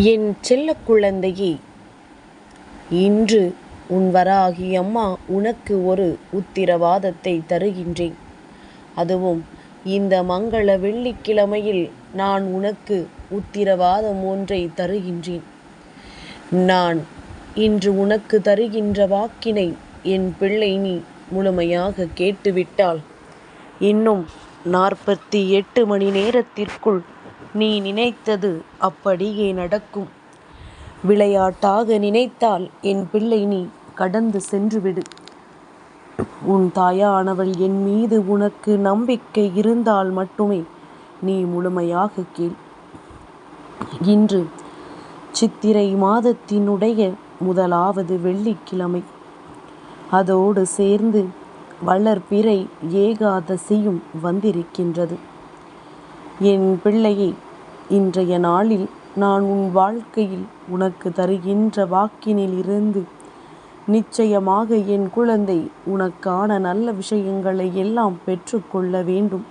என் செல்ல குழந்தையே இன்று உன் வராகி அம்மா உனக்கு ஒரு உத்திரவாதத்தை தருகின்றேன். அதுவும் இந்த மங்கள வெள்ளிக்கிழமையில் நான் உனக்கு உத்திரவாதம் ஒன்றை தருகின்றேன். நான் இன்று உனக்கு தருகின்ற வாக்கினை என் பிள்ளை நீ முழுமையாக கேட்டுவிட்டால் இன்னும் நாற்பத்தி எட்டு மணி நேரத்திற்குள் நீ நினைத்தது அப்படியே நடக்கும். விளையாட்டாக நினைத்தால் என் பிள்ளை நீ கடந்து சென்றுவிடு. உன் தாயானவள் என் மீது உனக்கு நம்பிக்கை இருந்தால் மட்டுமே நீ முழுமையாக கேள். இன்று சித்திரை மாதத்தினுடைய முதலாவது வெள்ளிக்கிழமை. அதோடு சேர்ந்து வளர்பிறை ஏகாதசியும் வந்திருக்கின்றது. என் பிள்ளையே இன்றைய நாளில் நான் உன் வாழ்க்கையில் உனக்கு தருகின்ற வாக்கினில் இருந்து நிச்சயமாக என் குழந்தை உனக்கான நல்ல விஷயங்களை எல்லாம் பெற்றுக்கொள்ள வேண்டும்.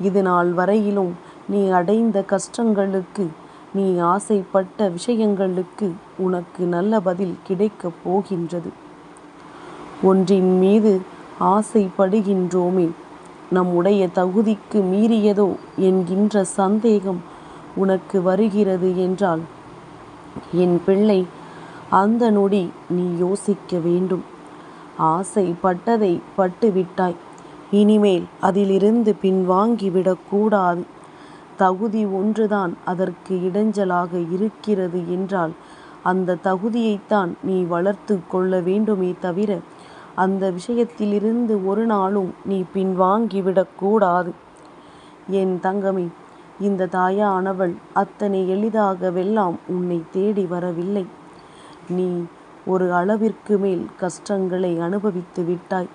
இது நாள் வரையிலும் நீ அடைந்த கஷ்டங்களுக்கு நீ ஆசைப்பட்ட விஷயங்களுக்கு உனக்கு நல்ல பதில் கிடைக்கப் போகின்றது. ஒன்றின் மீது ஆசைப்படுகின்றோமே நம்முடைய தகுதிக்கு மீறியதோ என்கின்ற சந்தேகம் உனக்கு வருகிறது என்றால் என் பிள்ளை அந்த நொடி நீ யோசிக்க வேண்டும். ஆசைப்பட்டதை பட்டுவிட்டாய். இனிமேல் அதிலிருந்து பின்வாங்கிவிடக்கூடாது தகுதி ஒன்றுதான் அதற்கு இடைஞ்சலாக இருக்கிறது என்றால் அந்த தகுதியைத்தான் நீ வளர்த்து கொள்ள வேண்டுமே தவிர அந்த விஷயத்திலிருந்து ஒரு நாளும் நீ பின்வாங்கிவிடக்கூடாது. என் தங்கமே இந்த தாயானவள் அத்தனை எளிதாகவெல்லாம் உன்னை தேடி வரவில்லை. நீ ஒரு அளவிற்கு மேல் கஷ்டங்களை அனுபவித்து விட்டாய்.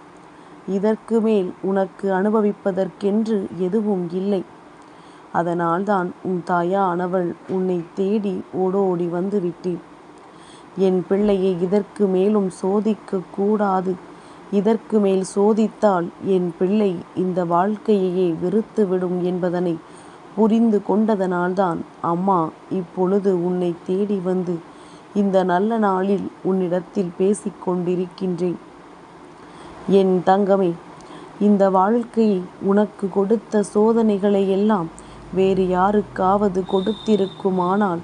இதற்கு மேல் உனக்கு அனுபவிப்பதற்கென்று எதுவும் இல்லை. அதனால்தான் உன் தாயானவள் உன்னை தேடி ஓடோடி வந்து விட்டேன் என் பிள்ளையை இதற்கு மேலும் சோதிக்க கூடாது இதற்கு மேல் சோதித்தால் என் பிள்ளை இந்த வாழ்க்கையையே வெறுத்துவிடும் என்பதனை புரிந்து கொண்டதனால்தான் அம்மா இப்பொழுது உன்னை தேடி வந்து இந்த நல்ல நாளில் உன்னிடத்தில் பேசிக் கொண்டிருக்கின்றேன். என் தங்கமே இந்த வாழ்க்கையை உனக்கு கொடுத்த சோதனைகளை எல்லாம் வேறு யாருக்காவது கொடுத்திருக்குமானால்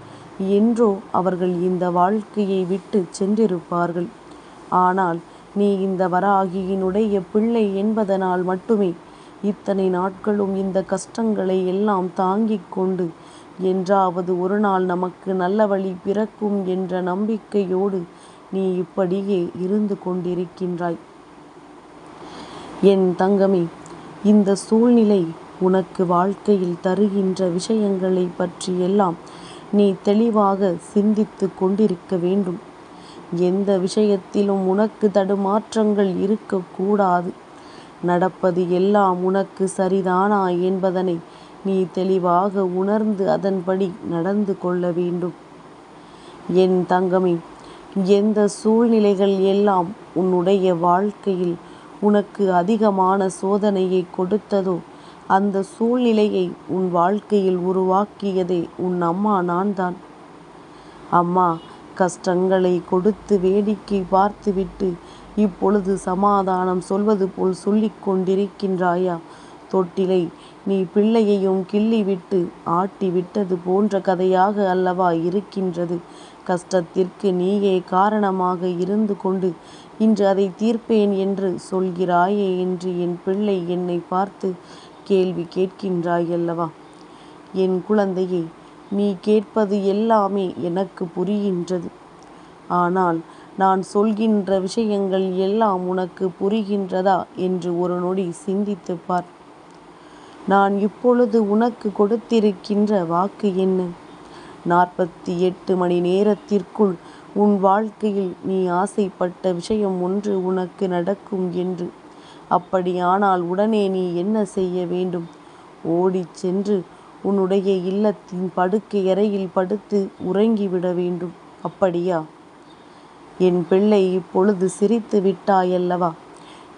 என்றோ அவர்கள் இந்த வாழ்க்கையை விட்டு சென்றிருப்பார்கள். ஆனால் நீ இந்த வராகியினுடைய பிள்ளை என்பதனால் மட்டுமே இத்தனை நாட்களும் இந்த கஷ்டங்களை எல்லாம் தாங்கிக் கொண்டு என்றாவது ஒரு நாள் நமக்கு நல்ல வழி பிறக்கும் என்ற நம்பிக்கையோடு நீ இப்படியே இருந்து கொண்டிருக்கின்றாய். என் தங்கமே இந்த சூழ்நிலை உனக்கு வாழ்க்கையில் தருகின்ற விஷயங்களை பற்றியெல்லாம் நீ தெளிவாக சிந்தித்து கொண்டிருக்க வேண்டும். எந்த விஷயத்திலும் உனக்கு தடுமாற்றங்கள் இருக்கக்கூடாது. நடப்பது எல்லாம் உனக்கு சரிதானா என்பதனை நீ தெளிவாக உணர்ந்து அதன்படி நடந்து கொள்ள வேண்டும். என் தங்கமே எந்த சூழ்நிலைகள் எல்லாம் உன்னுடைய வாழ்க்கையில் உனக்கு அதிகமான சோதனையை கொடுத்ததோ அந்த சூழ்நிலையை உன் வாழ்க்கையில் உருவாக்கியதே உன் அம்மா நான் தான் அம்மா கஷ்டங்களை கொடுத்து வேடிக்கை பார்த்துவிட்டு இப்பொழுது சமாதானம் சொல்வது போல் சொல்லிக் கொண்டிருக்கின்றாயா? தொட்டிலை நீ பிள்ளையையும் கிள்ளி விட்டு ஆட்டி விட்டது போன்ற கதையாக அல்லவா இருக்கின்றது? கஷ்டத்திற்கு நீயே காரணமாக இருந்து கொண்டு இன்று அதை தீர்ப்பேன் என்று சொல்கிறாயே என்று என் பிள்ளை என்னை பார்த்து கேள்வி கேட்கின்றாயல்லவா என் குழந்தையை நீ கேட்பது எல்லாமே எனக்கு புரிகின்றது. ஆனால் நான் சொல்கின்ற விஷயங்கள் எல்லாம் உனக்கு புரிகின்றதா என்று ஒரு நொடி சிந்தித்து பார். நான் இப்பொழுது உனக்கு கொடுத்திருக்கின்ற வாக்கு என்ன? நாற்பத்தி எட்டு மணி நேரத்திற்குள் உன் வாழ்க்கையில் நீ ஆசைப்பட்ட விஷயம் ஒன்று உனக்கு நடக்கும் என்று. அப்படியானால் உடனே நீ என்ன செய்ய வேண்டும்? ஓடிச் சென்று உன்னுடைய இல்லத்தின் படுக்கை அறையில் படுத்து உறங்கிவிட வேண்டும். அப்படியா? என் பிள்ளை இப்பொழுது சிரித்து விட்டாயல்லவா?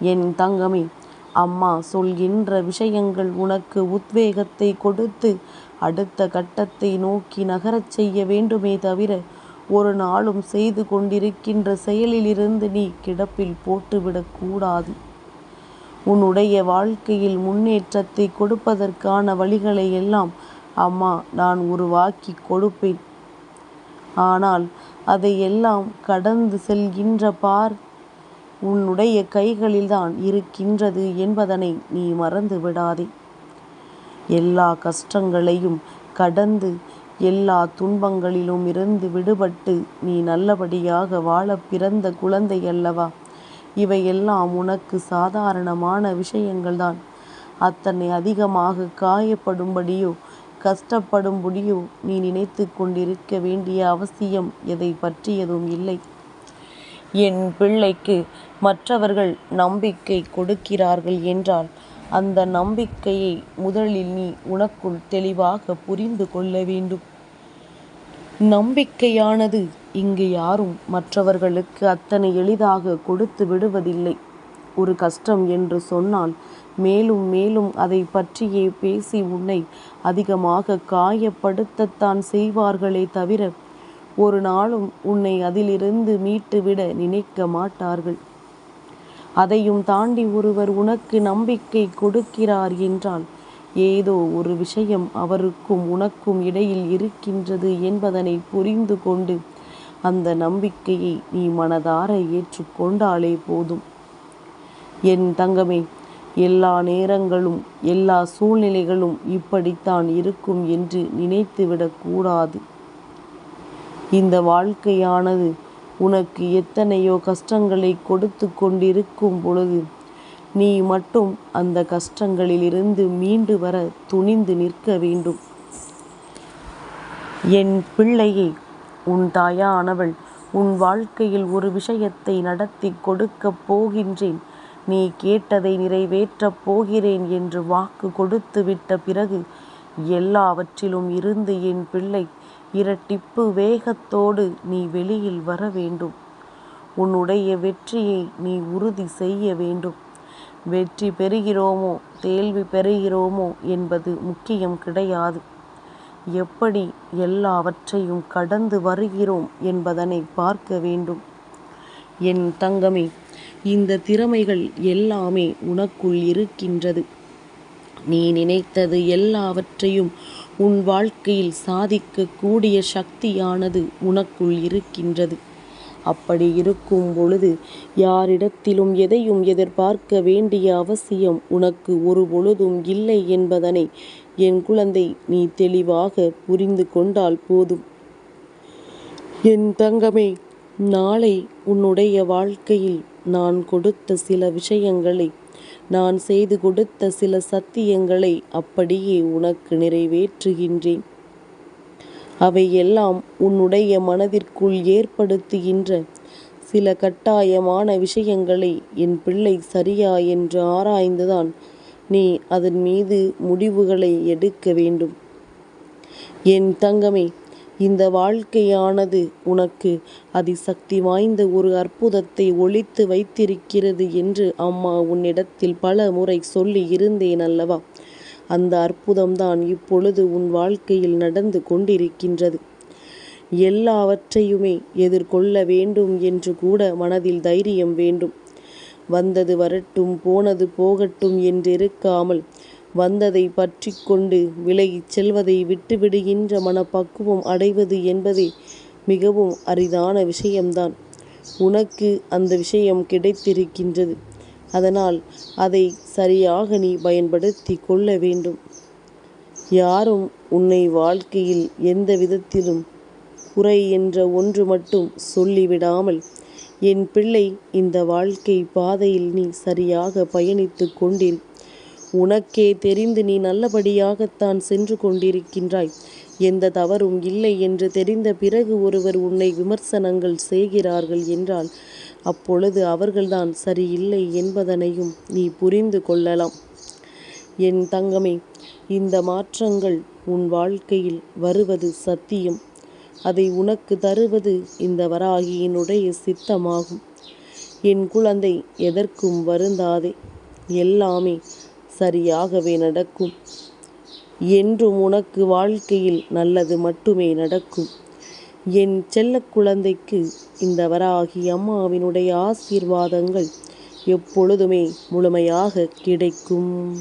என் தங்கமே அம்மா சொல்கின்ற விஷயங்கள் உனக்கு உத்வேகத்தை கொடுத்து அடுத்த கட்டத்தை நோக்கி நகரச் செய்ய வேண்டுமே தவிர ஒரு நாளும் செய்து கொண்டிருக்கின்ற செயலிலிருந்து நீ கிடப்பில் போட்டுவிடக்கூடாது உன்னுடைய வாழ்க்கையில் முன்னேற்றத்தை கொடுப்பதற்கான வழிகளை எல்லாம் அம்மா நான் உருவாக்கி கொடுப்பேன். ஆனால் அதையெல்லாம் கடந்து செல்கின்ற பார் உன்னுடைய கைகளில்தான் இருக்கின்றது என்பதனை நீ மறந்து விடாதே. எல்லா கஷ்டங்களையும் கடந்து எல்லா துன்பங்களிலும் இருந்து விடுபட்டு நீ நல்லபடியாக வாழ பிறந்த குழந்தை அல்லவா? இவையெல்லாம் உனக்கு சாதாரணமான விஷயங்கள்தான். அத்தனை அதிகமாக காயப்படும்படியோ கஷ்டப்படும்படியோ நீ நினைத்து கொண்டிருக்க வேண்டிய அவசியம் எதை பற்றியதும் இல்லை. என் பிள்ளைக்கு மற்றவர்கள் நம்பிக்கை கொடுக்கிறார்கள் என்றால் அந்த நம்பிக்கையை முதலில் நீ உனக்குள் தெளிவாக புரிந்து கொள்ள வேண்டும். நம்பிக்கையானது இங்கு யாரும் மற்றவர்களுக்கு அத்தனை எளிதாக கொடுத்து விடுவதில்லை. ஒரு கஷ்டம் என்று சொன்னால் மேலும் மேலும் அதை பற்றியே பேசி உன்னை அதிகமாக காயப்படுத்தத்தான் செய்வார்களே தவிர ஒரு நாளும் உன்னை அதிலிருந்து மீட்டுவிட நினைக்க மாட்டார்கள். அதையும் தாண்டி ஒருவர் உனக்கு நம்பிக்கை கொடுக்கிறார் என்றால் ஏதோ ஒரு விஷயம் அவருக்கும் உனக்கும் இடையில் இருக்கின்றது என்பதனை புரிந்து கொண்டு அந்த நம்பிக்கையை நீ மனதார ஏற்றுக்கொண்டாலே போதும். என் தங்கமே எல்லா நேரங்களும் எல்லா சூழ்நிலைகளும் இப்படித்தான் இருக்கும் என்று நினைத்துவிடக்கூடாது இந்த வாழ்க்கையானது உனக்கு எத்தனையோ கஷ்டங்களை கொடுத்து கொண்டிருக்கும் பொழுது நீ மட்டும் அந்த கஷ்டங்களிலிருந்து மீண்டு வர துணிந்து நிற்க வேண்டும். என் பிள்ளையை உன் தாயானவள் உன் வாழ்க்கையில் ஒரு விஷயத்தை நடத்தி கொடுக்கப் போகின்றேன். நீ கேட்டதை நிறைவேற்றப் போகிறேன் என்று வாக்கு கொடுத்து விட்ட பிறகு எல்லாவற்றிலும் இருந்து என் பிள்ளை இரட்டிப்பு வேகத்தோடு நீ வெளியில் வர வேண்டும். உன்னுடைய வெற்றியை நீ உறுதி செய்ய வேண்டும். வெற்றி பெறுகிறோமோ தேள்வி பெறுகிறோமோ என்பது முக்கியம் கிடையாது. எப்படி எல்லாவற்றையும் கடந்து வருகிறோம் என்பதனை பார்க்க வேண்டும். என் தங்கமே இந்த திறமைகள் எல்லாமே உனக்குள் இருக்கின்றது. நீ நினைத்தது எல்லாவற்றையும் உன் வாழ்க்கையில் சாதிக்கக்கூடிய சக்தியானது உனக்குள் இருக்கின்றது. அப்படி இருக்கும் பொழுது யாரிடத்திலும் எதையும் எதிர்பார்க்க வேண்டிய அவசியம் உனக்கு ஒரு பொழுதும் இல்லை என்பதனை என் குழந்தை நீ தெளிவாக புரிந்து கொண்டால் போதும். என் தங்கமே நாளை உன்னுடைய வாழ்க்கையில் நான் கொடுத்த சில விஷயங்களை நான் செய்து கொடுத்த சில சத்தியங்களை அப்படியே உனக்கு நிறைவேற்றுகின்றேன். அவையெல்லாம் உன்னுடைய மனதிற்குள் ஏற்படுத்துகின்ற சில கட்டாயமான விஷயங்களை என் பிள்ளை சரியா என்று ஆராய்ந்துதான் நீ அதன் மீது முடிவுகளை எடுக்க வேண்டும். என் தங்கமே இந்த வாழ்க்கையானது உனக்கு அதிசக்தி வாய்ந்த ஒரு அற்புதத்தை ஒழித்து வைத்திருக்கிறது என்று அம்மா உன்னிடத்தில் பல முறை சொல்லி இருந்தேன் அல்லவா? அந்த அற்புதம்தான் இப்பொழுது உன் வாழ்க்கையில் நடந்து கொண்டிருக்கின்றது. எல்லாவற்றையுமே எதிர்கொள்ள வேண்டும் என்று கூட மனதில் தைரியம் வேண்டும். வந்தது வரட்டும் போனது போகட்டும் என்றிருக்காமல் வந்ததை பற்றி கொண்டு விலகிச் செல்வதை விட்டுவிடுகின்ற மனப்பக்குவம் அடைவது என்பதே மிகவும் அரிதான விஷயம்தான். உனக்கு அந்த விஷயம் கிடைத்திருக்கின்றது. அதனால் அதை சரியாக நீ பயன்படுத்தி கொள்ள வேண்டும். யாரும் உன்னை வாழ்க்கையில் எந்த விதத்திலும் குறை என்ற ஒன்று மட்டும் சொல்லிவிடாமல் என் பிள்ளை இந்த வாழ்க்கை பாதையில் நீ சரியாக பயணித்து கொண்டிரு. உனக்கே தெரிந்து நீ நல்லபடியாகத்தான் சென்று கொண்டிருக்கின்றாய். எந்த தவறும் இல்லை என்று தெரிந்த பிறகு ஒருவர் உன்னை விமர்சனங்கள் செய்கிறார்கள் என்றால் அப்பொழுது அவர்கள்தான் சரியில்லை என்பதனையும் நீ புரிந்து கொள்ளலாம். என் தங்கமே இந்த மாற்றங்கள் உன் வாழ்க்கையில் வருவது சத்தியம். அதை உனக்கு தருவது இந்த வராகியினுடைய சித்தமாகும். என் குழந்தை எதற்கும் வருந்தாதே. எல்லாமே சரியாகவே நடக்கும். என்றும் உனக்கு வாழ்க்கையில் நல்லது மட்டுமே நடக்கும். என் செல்லக் குழந்தைக்கு இந்த வராகி அம்மாவினுடைய ஆசீர்வாதங்கள் எப்பொழுதுமே முழுமையாக கிடைக்கும்.